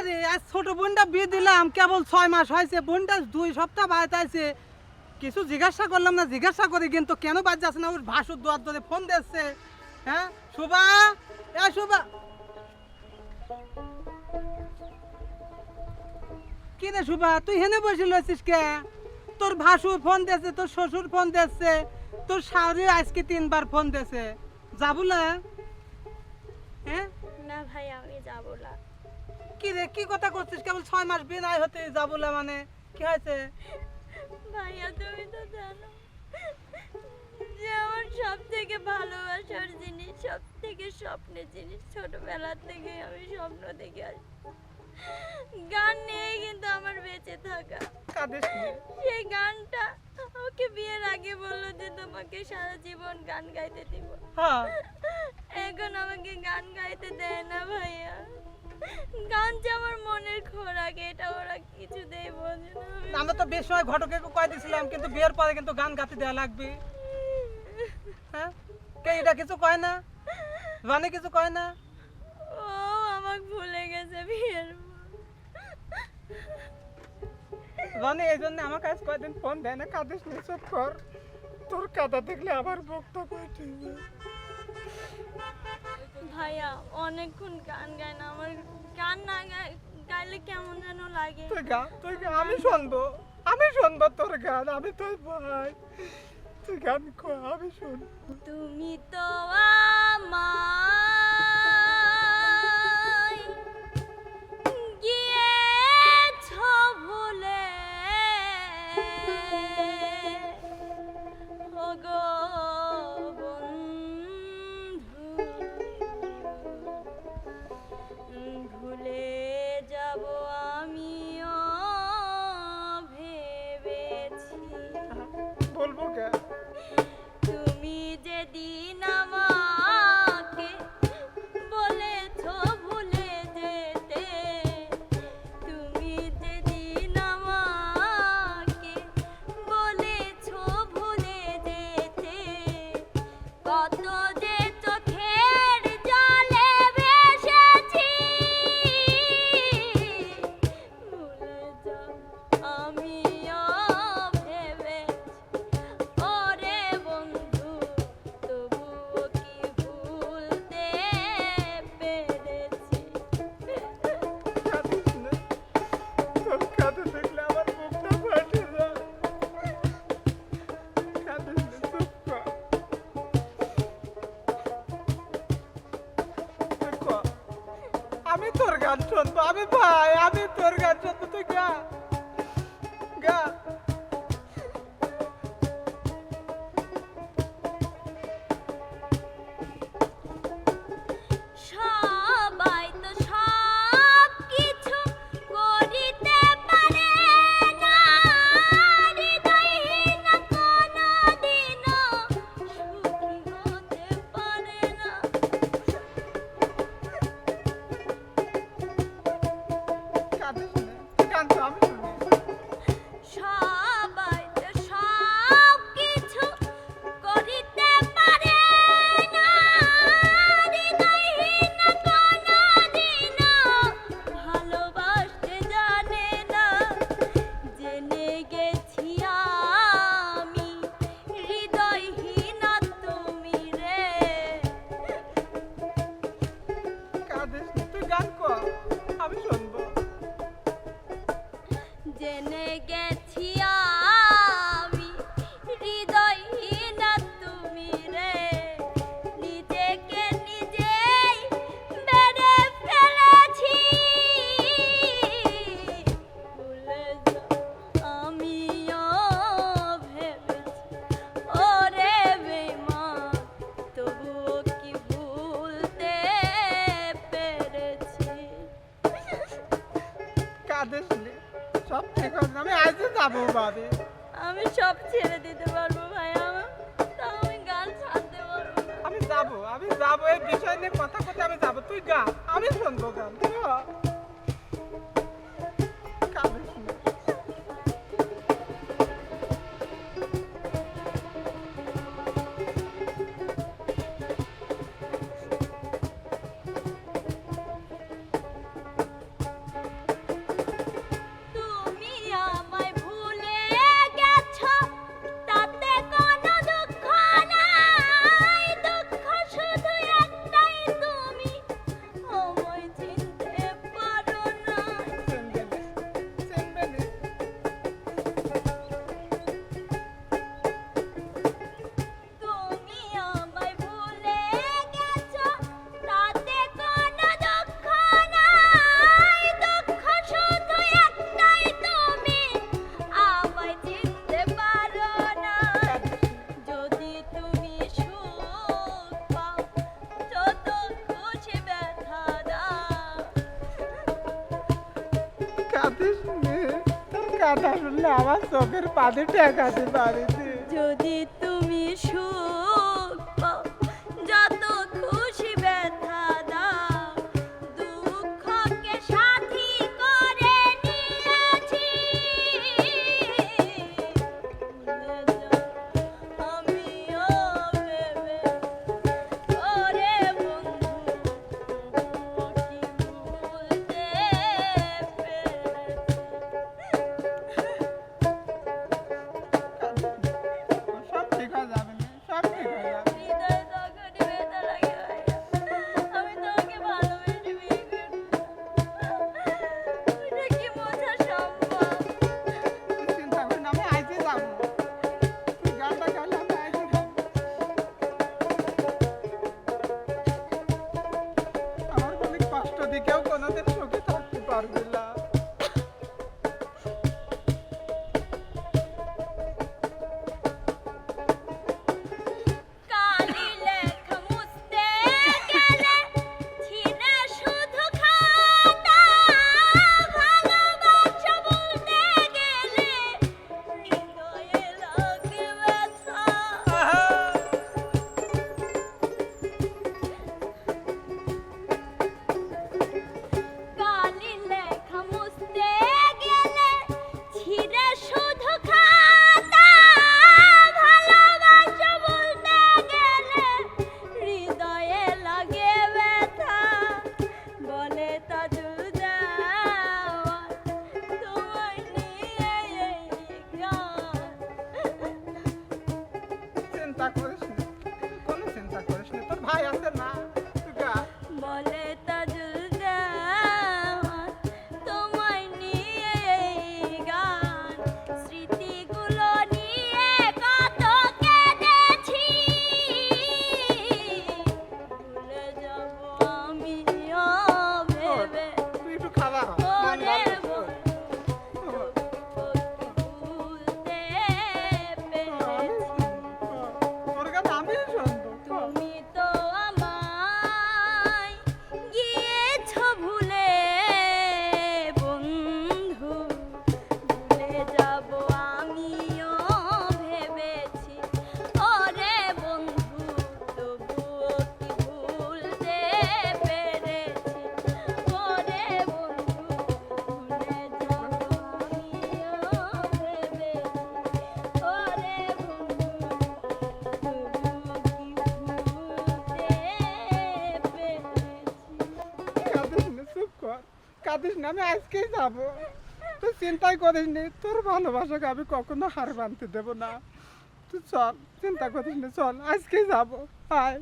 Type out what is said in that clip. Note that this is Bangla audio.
আরে, আজ ছোট বোনটা বিয়ে দিলাম, কেবল ছয় মাস হয়েছে, বোনটা দুই সপ্তাহ বাড়িতে আছে। কিছু জিজ্ঞাসা করলাম না, জিজ্ঞাসা করি, কিন্তু কেন বাদ যাচ্ছে না? ওর ভাসুর দুয়ার ফোন দিচ্ছে হ্যাঁ এ কি রে তুই হেনে বসে কে? তোর ভাসুর ফোন দিয়েছে, তোর শ্বশুর ফোন দিয়েছে, তোর শাওরি আজকে তিনবার ফোন দিয়েছে। যাবুলা হ্যাঁ? না ভাই আমি যাব না। কি রে কি কথা করছিস? কেবল ছয় মাস বিদায় হতে যাবুলা মানে। কি হয়েছে? ভাইয়া তুমি তো জানো যে আমার সব থেকে ভালোবাসার জিনিস সব থেকে স্বপ্নের জিনিস ছোটবেলা থেকে আমি স্বপ্ন দেখে আসি। গান নিয়ে কিন্তু আমার বেঁচে থাকা। সেই গানটা ওকে বিয়ের আগে বলল যে তোমাকে সারা জীবন গান গাইতে দিব। হ্যাঁ। এখন আমাকে গান গাইতে দেয় না ভাইয়া। গান যে আমার মনের খোরাক এটা ওরা কিছুতেই বোঝে না। আমি আমরা তো বেশ সময় ঘটকে কয়ে দিছিলাম কিন্তু বিয়ের পরে কিন্তু গান গাতে দেওয়া লাগবে। হ্যাঁ? কে এটা কিছু কয় না? রানে কিছু কয় না? ও আমাকে ভুলে গেছে বিয়ের পর। রানে এই জন্য আমার কাছে কয়দিন ফোন দেয় না কাঁদিস নি চুপ কর। তোর কাদা দেখলে আবার বুকটা কই ঠিক ভাইয়া অনেকক্ষণ গান গায় না। আমার গান না গাইলে কেমন যেন লাগে। তুই গা তুই গা আমি শুনব আমি শুনব তোর গান আমি তোর ভাই। তুই গান কর আমি শুন তুমি তো আমায় গান শুনব। আমি ভাই আমি তোর গান শুনব তুই গা। গা। সব ঠিক আমি আজই যাব বাড়ি আমি সব ছেড়ে দিতে পারব ভাই আমার তাও আমি গান ছাড়তে পারব না। আমি যাব আমি যাব এই বিষয় নিয়ে কথা কথা আমি যাব। তুই গা আমি শুনব গান হ। শুনে কাঁথা শুনলে আমার চোখের পাতে ঠেকাতে পারিতে যদি কাঁদিস না, আমি আজকেই যাব। তুই চিন্তাই করিস নি, তোর ভালোবাসাকে আমি কখনো হার বানতে দেব না। তুই চল, চিন্তা করিস না, চল, আজকেই যাব। আয়